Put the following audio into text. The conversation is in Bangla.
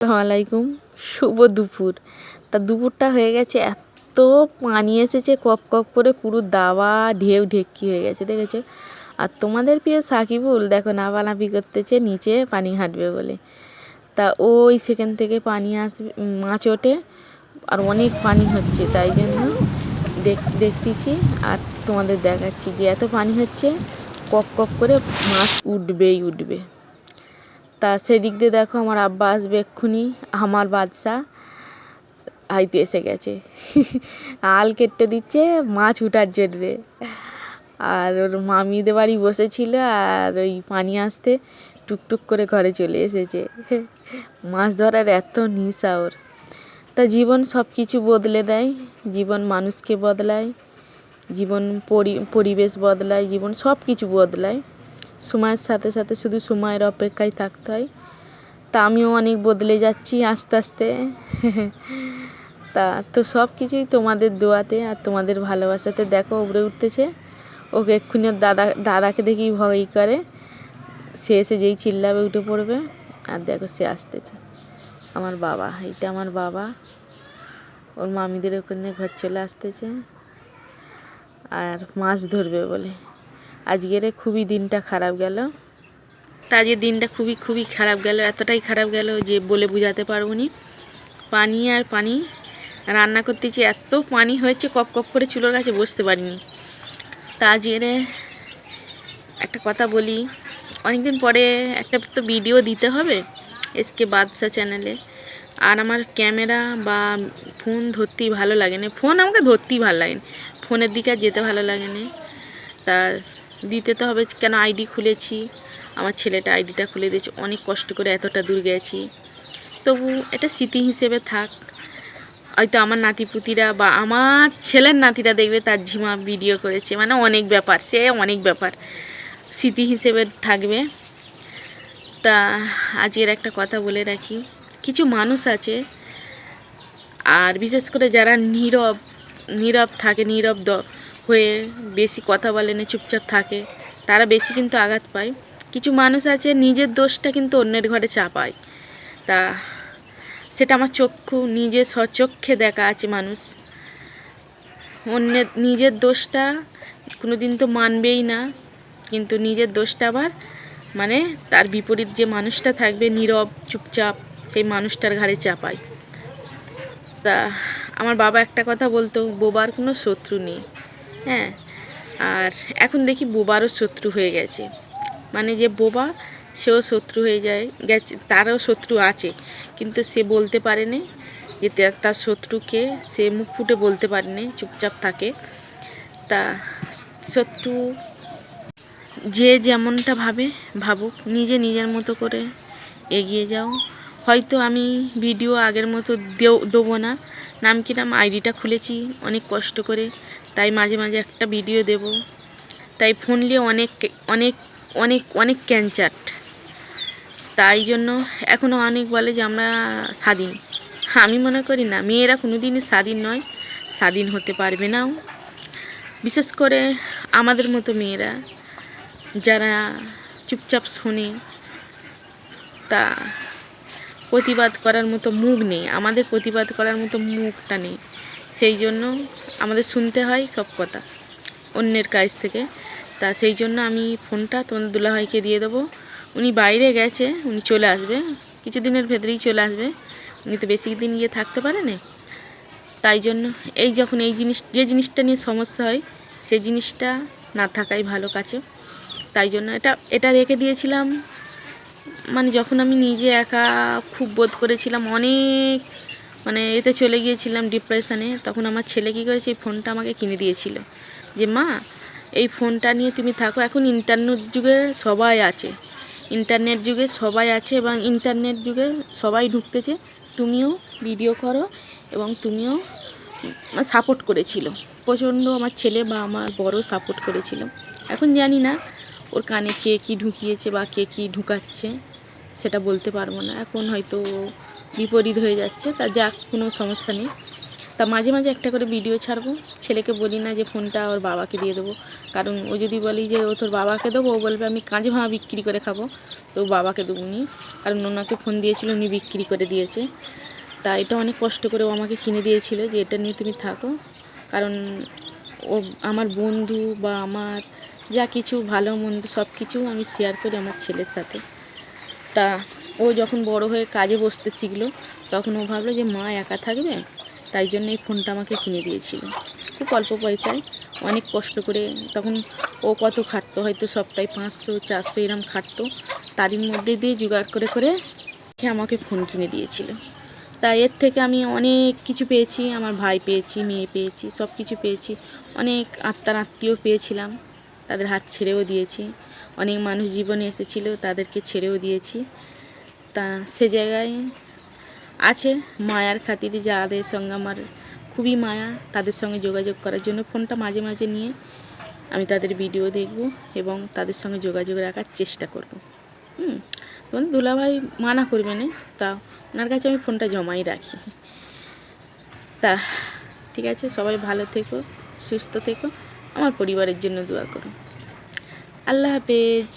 আসসালামু আলাইকুম। শুভ দুপুর। তা দুপুরটা হয়ে গেছে, এত পানি এসেছে, কপ কপ করে পুরো দাওয়া, ঢেউ ঢেকি হয়ে গেছে, দেখেছ? আর তোমাদের প্রিয় সাকিবুল, দেখো নাপানাপি করতেছে, নিচে পানি হাঁটবে বলে। তা ওই সেখান থেকে পানি আসবে মাছ ওঠে, আর অনেক পানি হচ্ছে, তাই জন্য দেখ, দেখতেছি। আর তোমাদের দেখাচ্ছি যে এত পানি হচ্ছে, কপ কপ করে মাছ উঠবেই উঠবে। তা সেদিক দিয়ে দেখো আমার আব্বা আসবে এক্ষুনি, আমার বাদশা হাইতে এসে গেছে। আল কেটে দিচ্ছে, মাছ উঠার জন্যে। আর ওর মামিদের বাড়ি বসেছিল আর ওই পানি আসতে টুকটুক করে ঘরে চলে এসেছে। মাছ ধরার এত নিশা ওর। তা জীবন সব কিছু বদলে দেয়, জীবন মানুষকে বদলায়, জীবন পরি, পরিবেশ বদলায়, জীবন সব কিছু বদলায়। সময়ের সাথে সাথে শুধু সময়ের অপেক্ষায় থাকতে হয়। তা আমিও অনেক বদলে যাচ্ছি আস্তে আস্তে। তা, তো সব কিছুই তোমাদের দোয়াতে আর তোমাদের ভালোবাসাতে দেখো উবরে উঠতেছে। ওকে এক্ষুনি দাদা, দাদাকে দেখি ভয় করে। সে এসে যেই চিল্লাবে উঠে পড়বে। আর দেখো সে আসতেছে। আমার বাবা, এইটা আমার বাবা। ওর মামিদের ওখানে ঘর চলে আসতেছে। আর মাছ ধরবে বলে। আজকের খুবই দিনটা খারাপ গেল। তা আজকের দিনটা খুবই খুবই খারাপ গেল, এতটাই খারাপ গেল যে বলে বোঝাতে পারব নি। পানি আর পানি, রান্না করতেছি এত পানি হয়েছে, কপ কপ করে চুলোর কাছে বসতে পারিনি। তা আজকের একটা কথা বলি, অনেকদিন পরে একটা তো ভিডিও দিতে হবে এসকে বাদশা চ্যানেলে আর আমার ক্যামেরা বা ফোন ধরতেই ভালো লাগে না। ফোন আমাকে ধরতেই ভালো লাগে ফোনের দিকে আর যেতে ভালো লাগে না। তা দিতে তো হবে, কেন আইডি খুলেছি? আমার ছেলেটা আইডিটা খুলে দিয়েছে, অনেক কষ্ট করে এতটা দূর গেছি। তবু এটা স্মৃতি হিসেবে থাক। হয়তো আমার নাতিপুতিরা বা আমার ছেলের নাতিরা দেখবে তার ঝিমা ভিডিও করেছে মানে অনেক ব্যাপার, সে অনেক ব্যাপার। স্মৃতি হিসেবে থাকবে। তা আজকের একটা কথা বলে রাখি, কিছু মানুষ আছে, আর বিশেষ করে যারা নীরব নীরব থাকে, নীরব দ হয়ে বেশি কথা বলে না, চুপচাপ থাকে, তারা বেশি কিন্তু আঘাত পায়। কিছু মানুষ আছে, নিজের দোষটা কিন্তু অন্যের ঘরে চাপায়। তা সেটা আমার চক্ষু নিজে স্বচক্ষে দেখা আছে মানুষ। অন্যের, নিজের দোষটা কোনো দিন তো মানবেই না, কিন্তু নিজের দোষটা আবার মানে তার বিপরীত যে মানুষটা থাকবে, নীরব, চুপচাপ, সেই মানুষটার ঘাড়ে চাপায়। তা আমার বাবা একটা কথা বলতো, বোবার কোনো শত্রু নেই। হ্যাঁ আর এখন দেখি বোবারও শত্রু হয়ে গেছে। মানে যে বোবা, সেও শত্রু হয়ে যায়, গেছে, তারও শত্রু আছে, কিন্তু সে বলতে পারেনি যে তার শত্রুকে সে মুখ ফুটে বলতে পারেনি, চুপচাপ থাকে। তা শত্রু যে যেমনটা ভাবে, ভাবুক, নিজে নিজের মতো করে এগিয়ে যাও। হয়তো আমি ভিডিও আগের মতো দেও, দেবো না। নাম কি নাম? আইডিটা খুলেছি, অনেক কষ্ট করে। তাই মাঝে মাঝে একটা ভিডিও দেব। তাই ফোন নিয়ে অনেক অনেক অনেক অনেক ক্যানচার তাই জন্য এখনও অনেক বলে যে আমরা স্বাধীন। আমি মনে করি না, মেয়েরা কোনো দিনই স্বাধীন নয়, স্বাধীন হতে পারবে নাও বিশেষ করে আমাদের মতো মেয়েরা, যারা চুপচাপ শোনে তা প্রতিবাদ করার মতো মুখ নেই, আমাদের প্রতিবাদ করার মতো মুখটা নেই। সেই জন্য আমাদের শুনতে হয় সব কথা, অন্যের কাছ থেকে। তা সেই জন্য আমি ফোনটা তোমাদের দুলাভাইকে দিয়ে দেবো। উনি বাইরে গেছে, উনি চলে আসবে। কিছুদিনের ভেতরেই চলে আসবে। উনি তো বেশি দিন গিয়ে থাকতে পারে না। তাই জন্য এই যখন এই জিনিস, যে জিনিসটা নিয়ে সমস্যা হয়, সে জিনিসটা না থাকাই ভালো কাছে। তাই জন্য এটা এটা রেখে দিয়েছিলাম। মানে যখন আমি নিজে একা খুব বোধ করেছিলাম, অনেক মানে এতে চলে গিয়েছিলাম ডিপ্রেশনে তখন আমার ছেলে কী করেছে, এই ফোনটা আমাকে কিনে দিয়েছিল। যে, মা, এই ফোনটা নিয়ে তুমি থাকো, এখন ইন্টারনেট যুগে সবাই আছে। ইন্টারনেট যুগে সবাই আছে এবং ইন্টারনেট যুগে সবাই ঢুকতেছে। তুমিও ভিডিও করো এবং তুমিও সাপোর্ট করেছিল। প্রচণ্ড আমার ছেলে বা আমার বড় সাপোর্ট করেছিল। এখন জানি না ওর কানে কে কী ঢুকিয়েছে বা কে কী ঢুকাচ্ছে, সেটা বলতে পারব না। এখন হয়তো বিপরীত হয়ে যাচ্ছে, তা যাক, কোনো সমস্যা নেই। তা মাঝে মাঝে একটা করে ভিডিও ছাড়বো, ছেলেকে বলি না যে ফোনটা ওর বাবাকে দিয়ে দেবো। কারণ ও যদি বলি যে ও তোর বাবাকে দেবো, ও বলবে আমি কাঁচে ভাঙা বিক্রি করে খাব, তো বাবাকে দেবো নি। কারণ ওনাকে ফোন দিয়েছিল, উনি বিক্রি করে দিয়েছে। তা এটা অনেক কষ্ট করে ও আমাকে কিনে দিয়েছিল যে এটা নিয়ে তুমি থাকো। কারণ ও, আমার বন্ধু বা আমার যা কিছু ভালো মন্দ সব কিছু আমি শেয়ার করি আমার ছেলের সাথে। তা ও যখন বড় হয়ে কাজে বসতে শিখলো, তখন ও ভাবলো যে মা একা থাকবে, তাই জন্য এই ফোনটা আমাকে কিনে দিয়েছিল। খুব অল্প পয়সায় অনেক কষ্ট করে তখন ও কত খাটতো, হয়তো সপ্তাহে পাঁচশো, চারশো এরম খাটতো, তারই মধ্যে দিয়ে জোগাড় করে করে আমাকে ফোন কিনে দিয়েছিল। তা এর থেকে আমি অনেক কিছু পেয়েছি, আমার ভাই পেয়েছি, মেয়ে পেয়েছি, সব কিছু পেয়েছি, অনেক আত্মার আত্মীয় পেয়েছিলাম, তাদের হাত ছেড়েও দিয়েছি, অনেক মানুষ জীবনে এসেছিল, তাদেরকে ছেড়েও দিয়েছি। সে জায়গায় আছে। মায়ার খাতিরে যাদের সঙ্গে আমার খুবই মায়া, তাদের সঙ্গে যোগাযোগ করার জন্য ফোনটা মাঝে মাঝে নিয়ে আমি তাদের ভিডিও দেখব এবং তাদের সঙ্গে যোগাযোগ রাখার চেষ্টা করব। হুম, তখন দুলাভাই মানা করবে না। তা ওনার কাছে আমি ফোনটা জমাই রাখি। তা ঠিক আছে, সবাই ভালো থেকো, সুস্থ থেকো। আমার পরিবারের জন্য দোয়া করো। আল্লাহ হাফেজ।